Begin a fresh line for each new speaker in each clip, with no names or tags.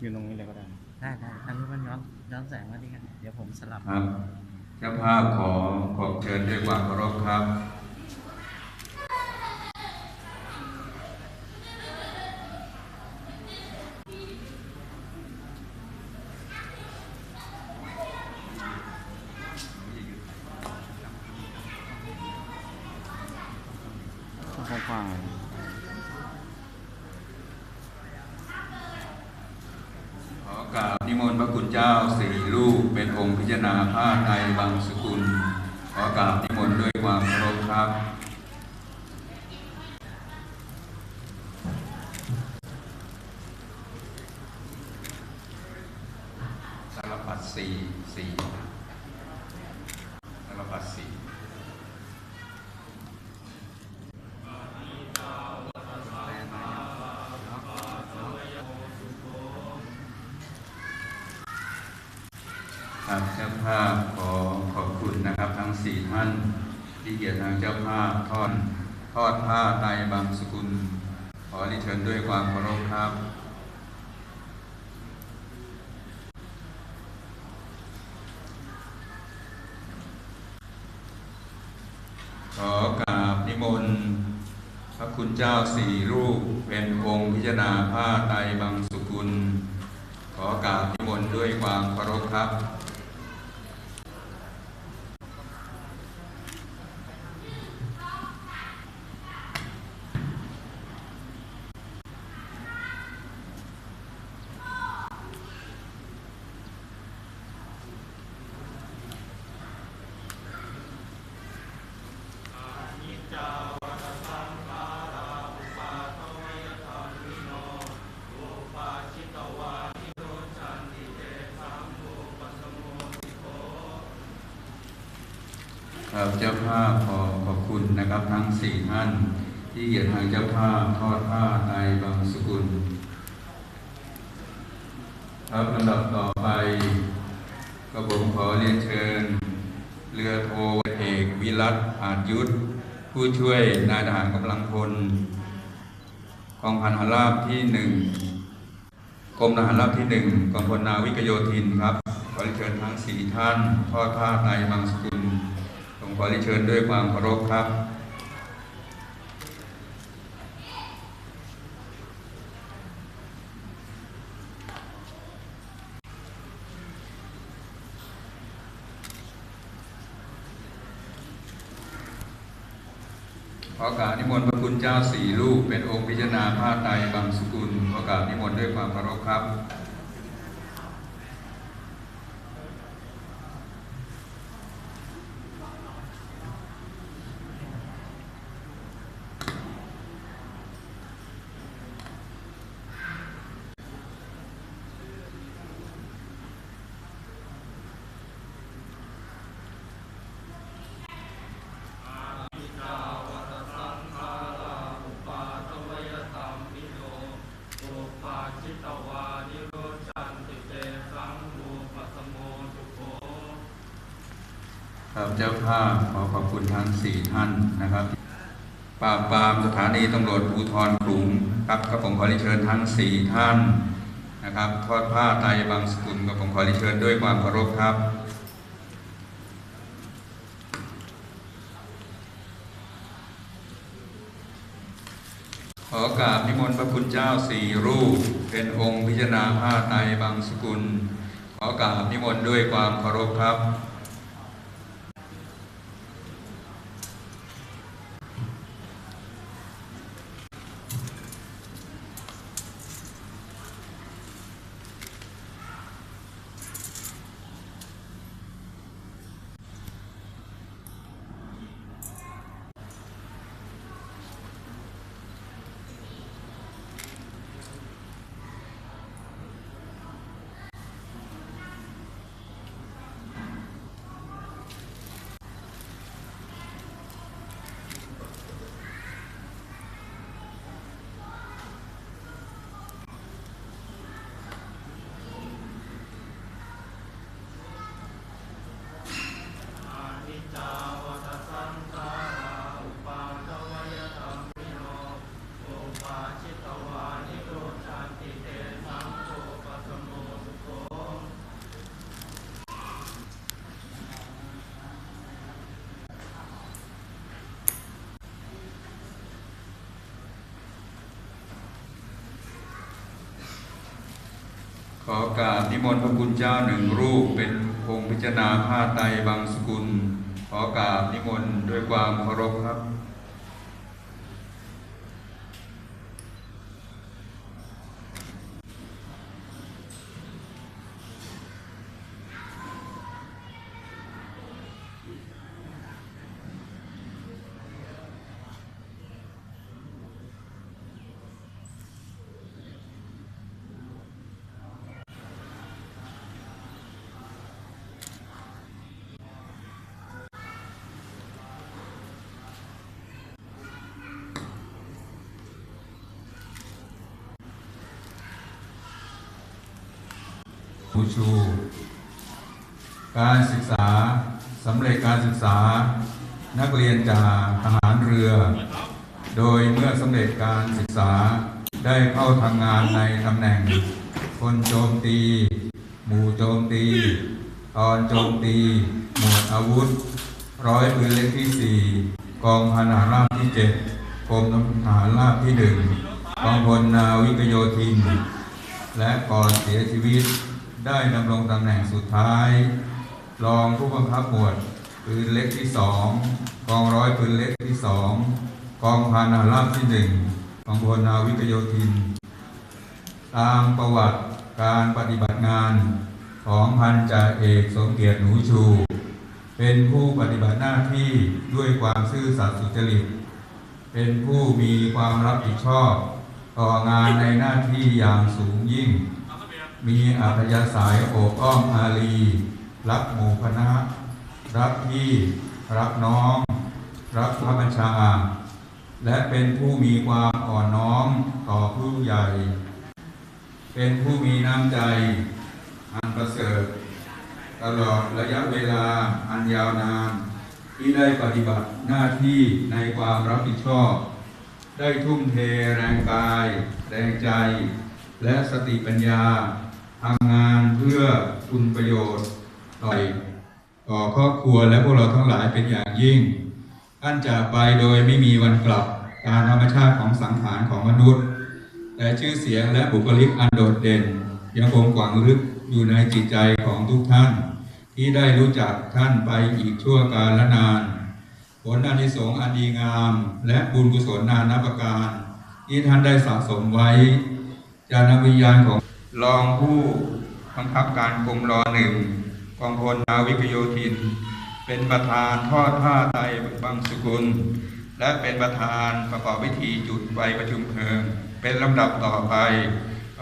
อยู่ตรงนี้เลยก็ได้
ได้ได้อันนี้มันย้อนย้อนแสงมาดีกันเดี๋ยวผมสลับ
ครับเจ้าภาพขอขอบเชิญด้วยความเคารพครับ
ข้างข
เจ้าสี่รูปเป็นองค์พิจารณาผ้าไทยบางสกุล ขอกราบนิมนต์ด้วยความเคารพครับสารพัดสี่สี่ารพัดสี่ ครับเจ้าภาพขอขอบคุณนะครับทั้งสี่ท่านที่เกียรติทางเจ้าภาพทอดทอดผ้าไตรบางสกุล ขอริเชิญด้วยความเคารพครับขอกราบนิมนต์พระคุณเจ้าสี่รูปเป็นองค์พิจารณาผ้าไตรบางสกุล ขอกราบนิมนต์ด้วยความเคารพครับ ครับเจ้าภาพขอขอบคุณนะครับทั้งสี่ท่าน ที่เกียรติทางเจ้าภาพทอดผ้าไตรบางสกุล ครับลำดับต่อไปก็ผมขอเรียนเชิญ เรือโทเอกวิรัตอาจยุทธผู้ช่วยนายทหารกำลังพลกองพันหราบที่หนึ่งกรมทหารราบที่หนึ่งกองพลนาวิกโยธินครับขอเรียนเชิญทั้งสี่ท่านทอดผ้าไตรบางสกุล ขอเรียนเชิญด้วยความเคารพครับ ขอกาบนิมนต์พระคุณเจ้าสี่รูปเป็นองค์พิจารณาผ้าไตรบางสกุลขอกาบนิมนต์ด้วยความเคารพครับ ครับเจ้าภาพขอขอบคุณทั้งสี่ท่านนะครับปราบปรามสถานีตำรวจภูธรขลุงครับก็ผมขอเรียนเชิญทั้งสี่ท่านนะครับทอดผ้าไตรบางสกุลก็ผมขอเรียนเชิญด้วยความเคารพครับขอกราบนิมนต์พระคุณเจ้าสี่รูป เป็นองค์พิจารณาผ้าไตรบางสกุล ขอกราบนิมนต์ด้วยความเคารพครับ ขอกราบนิมนต์พระคุณเจ้าหนึ่งรูปเป็นองค์พิจารณาผ้าไตบางสกุล ขอโอกราบนิมนต์ด้วยความเคารพครับ ผู้ชู การศึกษาสำเร็จการศึกษานักเรียนจากทหารเรือ โดยเมื่อสำเร็จการศึกษาได้เข้าทำงานในตำแหน่ง คนโจมตี หมู่โจมตีตอนโจมตี หมวดอาวุธ ร้อยปืนเล็กที่สี่กองพันทหารราบที่เจ็ดกรมทหารราบที่หนึ่งกองพลนาวิกโยธิน และก่อนเสียชีวิต ได้ดำรงตำแหน่งสุดท้าย รองผู้บังคับหมวดปืนเล็กที่สองกองร้อยปืนเล็กที่สองกองพันทหารราบที่หนึ่งกองพลนาวิกโยธิน ตามประวัติการปฏิบัติงานของพันจ่าเอกสมเกียรติหนูชู เป็นผู้ปฏิบัติหน้าที่ด้วยความซื่อสัตย์สุจริต เป็นผู้มีความรับผิดชอบ ต่องานในหน้าที่อย่างสูงยิ่ง มีอัธยาศัยโอบอ้อมอารี รักหมู่คณะ รักพี่ รักน้อง รักพระบัญชา และเป็นผู้มีความอ่อนน้อมต่อผู้ใหญ่ เป็นผู้มีน้ำใจ อันประเสริฐ ตลอดระยะเวลาอันยาวนานที่ได้ปฏิบัติหน้าที่ในความรับผิดชอบ ได้ทุ่มเทแรงกาย แรงใจ และสติปัญญา ทำงานเพื่อคุณประโยชน์ต่อยต่อครอบครัวและพวกเราทั้งหลายเป็นอย่างยิ่ง ท่านจากไปโดยไม่มีวันกลับตามธรรมชาติของสังขารของมนุษย์ แต่ชื่อเสียงและบุคลิกอันโดดเด่น ยังคงฝังลึกอยู่ในจิตใจของทุกท่าน ที่ได้รู้จักท่านไปอีกชั่วกาลนาน ผลอานิสงส์อันดีงาม และบุญกุศลนานาประการ ที่ท่านได้สะสมไว้จานำวิญญาณของ รองผู้บังคับการกรมรอหนึ่งกองพลนาวิกโยธิน เป็นประธานทอดผ้าไตรบางสุกุล และเป็นประธานประกอบพิธีจุดไฟประชุมเพลิง เป็นลำดับต่อไป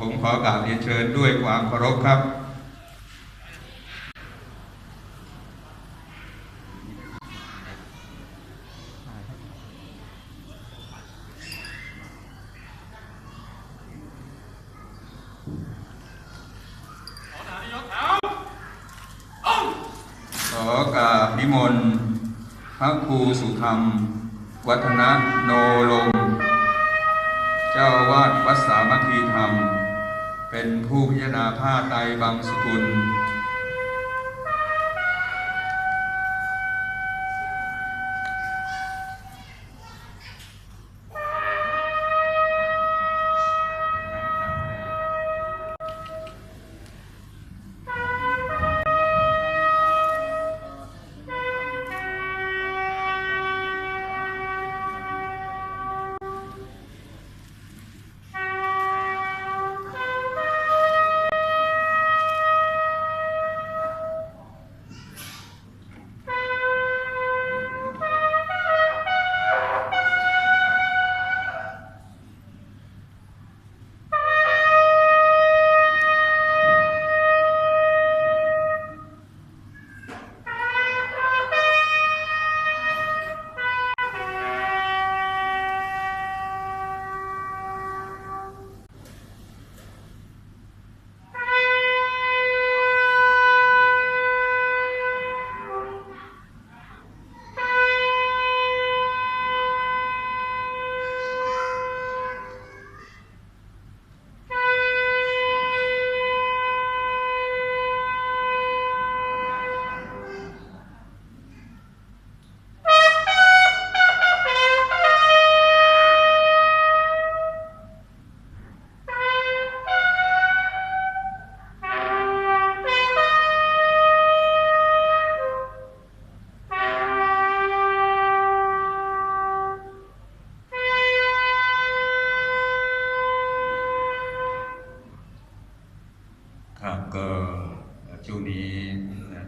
ผมขอกราบเรียนเชิญด้วยความเคารพครับ กราบนิมนต์พระครูสุธรรม วัฒนโนลม เจ้าอาวาดวัดสามัคคีธรรม เป็นผู้พิจารณาผ้าไตรบางสกุล